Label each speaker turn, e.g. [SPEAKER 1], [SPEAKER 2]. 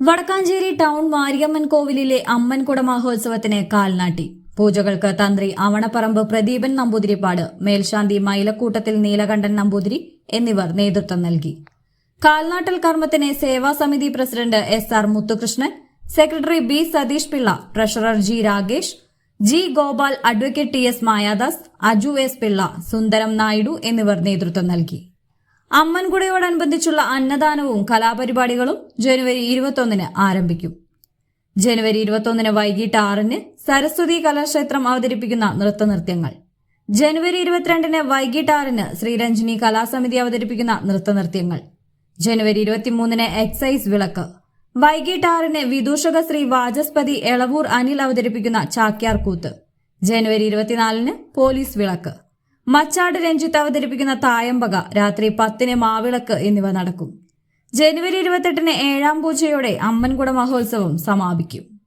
[SPEAKER 1] Vadakkanchery town Mariamman കോവിലിലെ അമ്മൻകുട മഹോത്സവത്തിന് കാൽനാട്ടി. പൂജകൾക്ക് തന്ത്രി അവണപ്പറമ്പ് പ്രദീപൻ നമ്പൂതിരിപ്പാട് മേൽശാന്തി മൈലക്കൂട്ടത്തിൽ നീലകണ്ഠൻ നമ്പൂതിരി എന്നിവർ നേതൃത്വം നൽകി. കാൽനാട്ടൽ കർമ്മത്തിന് സേവാസമിതി president S R Muthukrishnan secretary B Satheesh Pillai treasurer G Ragesh G Gopal advocate T S Mayadas Aju S Pillai Sundaram Naidu എന്നിവർ നേതൃത്വം നൽകി. അമ്മൻകുടയോടനുബന്ധിച്ചുള്ള അന്നദാനവും കലാപരിപാടികളും ജനുവരി ഇരുപത്തൊന്നിന് ആരംഭിക്കും. ജനുവരി ഇരുപത്തൊന്നിന് വൈകിട്ട് ആറിന് സരസ്വതി കലാക്ഷേത്രം അവതരിപ്പിക്കുന്ന നൃത്തനൃത്യങ്ങൾ. ജനുവരി ഇരുപത്തിരണ്ടിന് വൈകിട്ട് ആറിന് ശ്രീരഞ്ജിനി കലാസമിതി അവതരിപ്പിക്കുന്ന നൃത്തനൃത്യങ്ങൾ. ജനുവരി ഇരുപത്തിമൂന്നിന് എക്സൈസ് വിളക്ക്. വൈകിട്ട് ആറിന് വിദൂഷക ശ്രീ വാചസ്പതി എളവൂർ അനിൽ അവതരിപ്പിക്കുന്ന ചാക്യാർ കൂത്ത് ജനുവരി ഇരുപത്തിനാലിന് പോലീസ് വിളക്ക്. മച്ചാട് രഞ്ജിത്ത് അവതരിപ്പിക്കുന്ന തായമ്പക രാത്രി പത്തിന് മാവിളക്ക് എന്നിവ നടക്കും. ജനുവരി ഇരുപത്തെട്ടിന് ഏഴാം പൂജയോടെ അമ്മൻകുട മഹോത്സവം സമാപിക്കും.